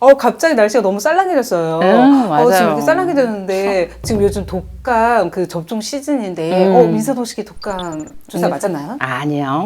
어 갑자기 날씨가 너무 쌀랑해졌어요. 음, 어, 지금 맞아요. 이렇게 쌀랑해졌는데 지금 요즘 독감 그 접종 시즌인데 음. 어 민서동 씨기 독감 주사 네. 맞았나요? 아니요.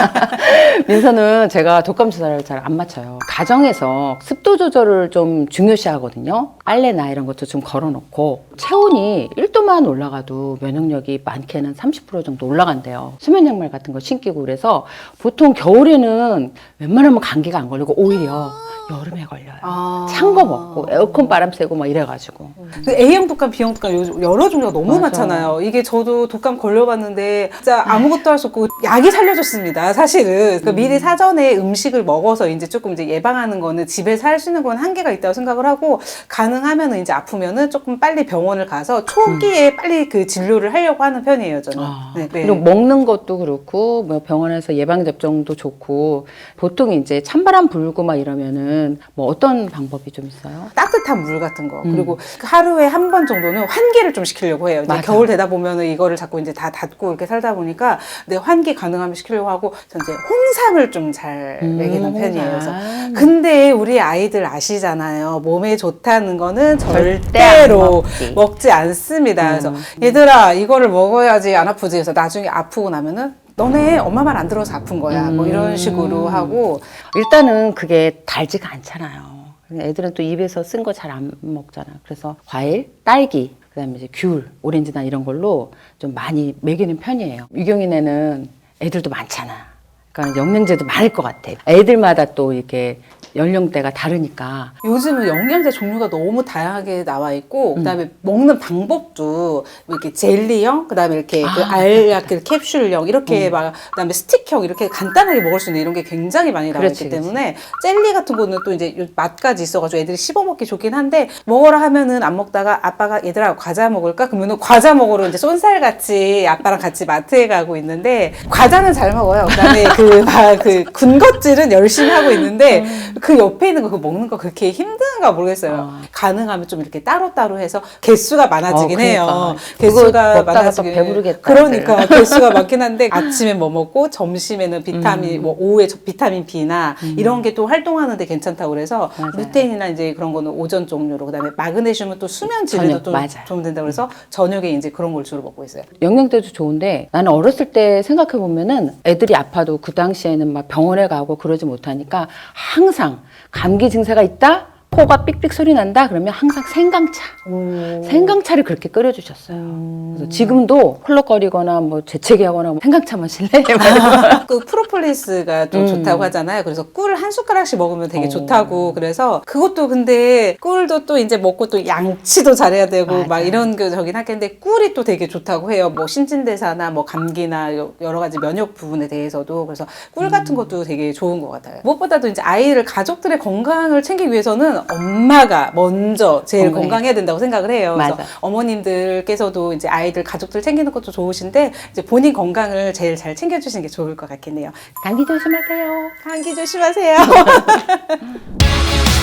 민서는 제가 독감 주사를 잘 안 맞춰요. 가정에서 습도 조절을 좀 중요시 하거든요. 빨래나 이런 것도 좀 걸어놓고 체온이 1도만 올라가도 면역력이 많게는 30% 정도 올라간대요. 수면 양말 같은 거 신기고 그래서 보통 겨울에는 웬만하면 감기가 안 걸리고 오히려 여름에 걸려요. 아. 찬 거 먹고 에어컨 바람 쐬고 막 이래가지고. 그 A형 독감, B형 독감 요즘 여러 종류가 너무 맞아. 많잖아요. 이게 저도 독감 걸려봤는데 진짜 아무것도 할 수 없고 약이 살려줬습니다. 사실은 그 미리 사전에 음식을 먹어서 이제 조금 이제 예방하는 거는 집에서 할 수 있는 건 한계가 있다고 생각을 하고 가능하면은 이제 아프면은 조금 빨리 병원을 가서 초기에 빨리 그 진료를 하려고 하는 편이에요. 저는. 아, 네, 네. 그리고 먹는 것도 그렇고 뭐 병원에서 예방 접종도 좋고 보통 이제 찬바람 불고 막 이러면은 뭐 어떤 방법이 좀 있어요? 따뜻한 물 같은 거 그리고 그 하루에 한 번 정도는 환기를 좀 시키려고 해요. 이제 맞아. 겨울 되다 보면은 이거를 자꾸 이제 다 닫고 이렇게 살다 보니까 내 환기 가능하면 시키려고 하고 전 이제 홍삼을 좀 잘 음, 먹이는 편이에요. 그래서 홍삼. 근데 우리 아이들 아시잖아요. 몸에 좋다는 거는 절대 절대로 안 먹지. 먹지 않습니다. 그래서 음. 얘들아 이거를 먹어야지 안 아프지. 그래서 나중에 아프고 나면은 너네 엄마 말 안 들어서 아픈 거야. 뭐 이런 음. 식으로 하고 일단은 그게 달지가 않잖아요. 애들은 또 입에서 쓴 거 잘 안 먹잖아. 그래서 과일, 딸기, 그다음에 이제 귤, 오렌지나 이런 걸로 좀 많이 먹이는 편이에요. 유경이네는 애들도 많잖아. 그러니까 영양제도 많을 것 같아. 애들마다 또 이렇게 연령대가 다르니까 요즘은 영양제 종류가 너무 다양하게 나와 있고 음. 그다음에 먹는 방법도 뭐 이렇게 젤리형 그다음에 이렇게 그 아, 알약 그 캡슐형 이렇게 막 그다음에 스틱형 이렇게 간단하게 먹을 수 있는 이런 게 굉장히 많이 나와 그렇지, 있기 그렇지. 때문에 젤리 같은 거는 또 이제 요 맛까지 있어가지고 애들이 씹어 먹기 좋긴 한데 먹어라 하면은 안 먹다가 아빠가 얘들아 과자 먹을까 그러면은 과자 먹으러 이제 쏜살 같이 아빠랑 같이 마트에 가고 있는데 과자는 잘 먹어요 그다음에 그, 막 그 군것질은 열심히 하고 있는데 그 옆에 있는 거 그거 먹는 거 그렇게 힘든가 모르겠어요. 아. 가능하면 좀 이렇게 따로따로 해서 개수가 많아지긴 어, 해요. 그러니까. 개수가 먹다가 많아지긴 또 배부르겠다, 그러니까 개수가 많긴 한데 아침에 뭐 먹고 점심에는 비타민 음. 뭐 오후에 저- 비타민 B나 이런 게 또 활동하는데 괜찮다고 그래서 맞아요. 루테인이나 이제 그런 거는 오전 종류로 그다음에 마그네슘은 또 수면 질에도 맞아요. 도움 된다고 그래서 저녁에 이제 그런 걸 주로 먹고 있어요. 영양제도 좋은데 나는 어렸을 때 생각해 보면은 애들이 아파도 그 당시에는 막 병원에 가고 그러지 못하니까 항상 감기 증세가 있다 코가 삑삑 소리 난다 그러면 항상 생강차 생강차를 그렇게 끓여주셨어요. 그래서 지금도 헐렁거리거나 뭐 재채기하거나 뭐 생강차 마실래? 그 프로폴리스가 또 음. 좋다고 하잖아요. 그래서 꿀 한 숟가락씩 먹으면 되게 어. 좋다고. 그래서 그것도 근데 꿀도 또 이제 먹고 또 양치도 잘해야 되고 막 맞아요. 이런 게 저긴 하겠는데 꿀이 또 되게 좋다고 해요. 뭐 신진대사나 뭐 감기나 여- 여러 가지 면역 부분에 대해서도 그래서 꿀 음. 같은 것도 되게 좋은 것 같아요. 무엇보다도 이제 아이를 가족들의 건강을 챙기기 위해서는 엄마가 먼저 제일 건강해. 건강해야 된다고 생각을 해요. 그래서. 어머님들께서도 이제 아이들 가족들 챙기는 것도 좋으신데 이제 본인 건강을 제일 잘 챙겨주시는 게 좋을 것 같긴 해요. 감기 조심하세요. 감기 조심하세요.